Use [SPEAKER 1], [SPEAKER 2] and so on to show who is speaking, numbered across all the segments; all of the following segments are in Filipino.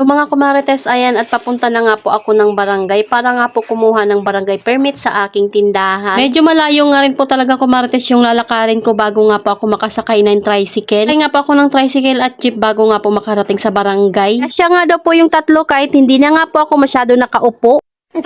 [SPEAKER 1] So mga kumarites, ayan at papunta na nga po ako ng barangay para nga po kumuha ng barangay permit sa aking tindahan. Medyo malayo nga rin po talaga kumarites yung lalakarin ko bago nga po ako makasakay ng tricycle. Ay nga po ako ng tricycle at jeep bago nga po makarating sa barangay. Siya nga daw po yung tatlo kahit hindi na nga po ako masyado nakaupo.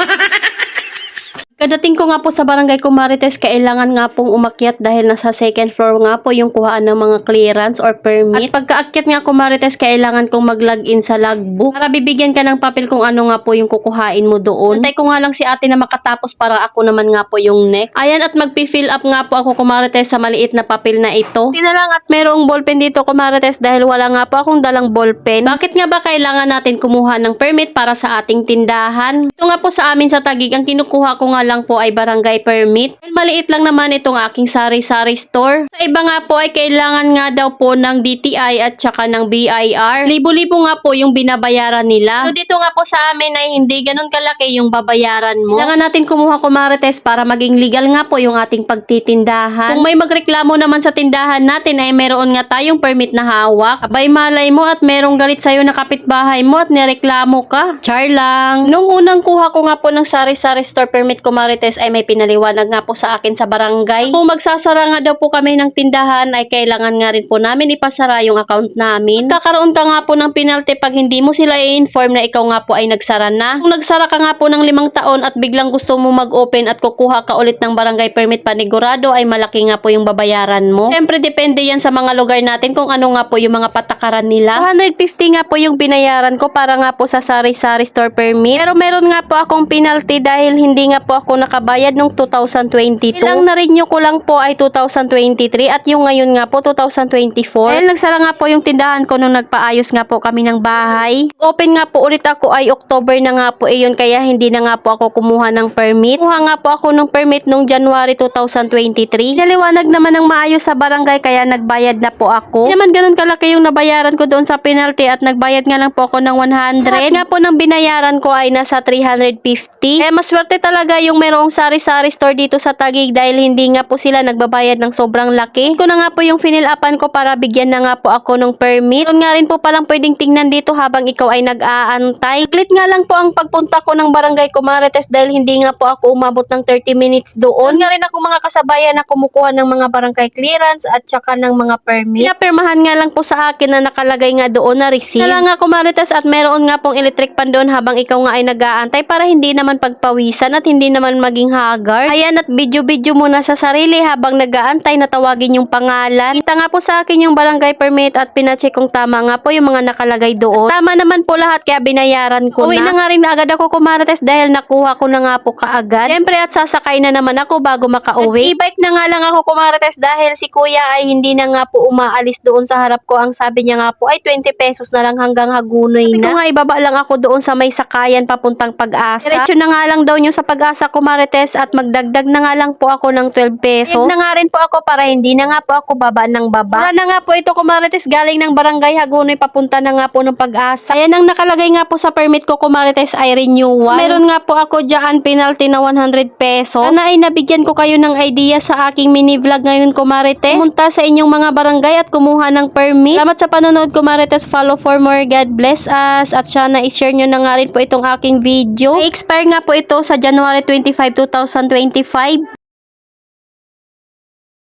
[SPEAKER 1] Kadating ko nga po sa barangay Kumarites, kailangan nga pong umakyat dahil nasa second floor nga po yung kuhaan ng mga clearance or permit. At pagkaakyat nga Kumarites, kailangan kong mag-login sa logbook para bibigyan ka ng papel kung ano nga po yung kukuhain mo doon. Antay ko nga lang si ate na makatapos para ako naman nga po yung next. Ayan at magpi-fill up nga po ako Kumarites sa maliit na papel na ito. Tina lang at merong ballpen dito Kumarites dahil wala nga po akong dalang ballpen. Bakit nga ba kailangan natin kumuha ng permit para sa ating tindahan? Ito nga po sa amin sa Tagig, ang kinukuha ko nga lang po ay barangay permit. Dahil maliit lang naman itong aking sari-sari store. Sa iba nga po ay kailangan nga daw po ng DTI at saka ng BIR. Libo-libo nga po yung binabayaran nila. Pero dito nga po sa amin ay hindi ganun kalaki yung babayaran mo. Kailangan natin kumuha kumarites para maging legal nga po yung ating pagtitindahan. Kung may magreklamo naman sa tindahan natin ay meron nga tayong permit na hawak. Abay malay mo at merong galit sa'yo na kapitbahay mo at nireklamo ka. Char lang. Nung unang kuha ko nga po ng sari-sari store permit ko Marites ay may pinaliwanag nga po sa akin sa barangay. Kung magsasara nga daw po kami ng tindahan ay kailangan nga rin po namin ipasara yung account namin. Kakaroon ka nga po ng penalty pag hindi mo sila i-inform na ikaw nga po ay nagsara na. Kung nagsara ka nga po ng limang taon at biglang gusto mo mag-open at kukuha ka ulit ng barangay permit panigurado ay malaki nga po yung babayaran mo. Siyempre depende yan sa mga lugar natin kung ano nga po yung mga patakaran nila. 250 nga po yung binayaran ko para nga po sa sari-sari store permit. Pero meron nga po akong penalty dahil hindi nga po nakabayad nung 2022. Ilang na-renew ko lang po ay 2023 at yung ngayon nga po 2024. Dahil nagsara nga po yung tindahan ko nung nagpaayos nga po kami ng bahay. Open nga po ulit ako ay October na nga po iyon kaya hindi na nga po ako kumuha ng permit. Kumuha nga po ako ng permit nung January 2023. Naliwanag naman ng maayos sa barangay kaya nagbayad na po ako. Hindi naman ganun kalaki yung nabayaran ko doon sa penalty at nagbayad nga lang po ako ng 100. Lahat nga po ng binayaran ko ay nasa 350. Eh maswerte talaga yung merong sari-sari store dito sa Tagig dahil hindi nga po sila nagbabayad ng sobrang laki. Ko na nga po yung finil upan ko para bigyan na nga po ako ng permit. Doon nga rin po palang pwedeng tingnan dito habang ikaw ay nag-aantay. Saglit nga lang po ang pagpunta ko ng barangay Kumarites dahil hindi nga po ako umabot ng 30 minutes doon. Nga rin ako mga kasabayan na kumukuha ng mga barangay clearance at saka ng mga permit. Pinapirmahan nga lang po sa akin na nakalagay nga doon na receipt. Kala nga Kumarites at meron nga pong electric pan doon habang ikaw nga ay nag-aantay para hindi naman pagpawisan at hindi naman maging haggard. Ayan at video-video muna sa sarili habang nag-aantay na tawagin yung pangalan. Kita nga po sa akin yung barangay permit at pinacheck kung tama nga po yung mga nakalagay doon. Tama naman po lahat kaya binayaran ko Uwi na. nga rin agad ako kumarites dahil nakuha ko na nga po kaagad. Siyempre at sasakay na naman ako bago makauwi. E-bike na nga lang ako kumarites dahil si kuya ay hindi na nga po umaalis doon sa harap ko. Ang sabi niya nga po ay 20 pesos na lang hanggang Hagunoy na. Sabi ko nga ibaba lang ako doon sa may sakayan papuntang pag-asa. Diretso na nga lang daw yung sa pag-asa kumarites at magdagdag na nga lang po ako ng 12 pesos. Yan na nga rin po ako para hindi na nga po ako baba ng baba. Wala na nga po ito kumarites galing ng barangay Hagunoy papunta na nga po ng pag-asa. Ayan ang nakalagay nga po sa permit ko kumarites ay renewal. Meron nga po ako dyan penalty na 100 pesos. Sana ay nabigyan ko kayo ng idea sa aking mini vlog ngayon kumarites. Pumunta sa inyong mga barangay at kumuha ng permit. Salamat sa panonood kumarites. Follow for more. God bless us. At sana i-share nyo na nga rin po itong aking video. I-expire nga po ito sa January 25, 2025.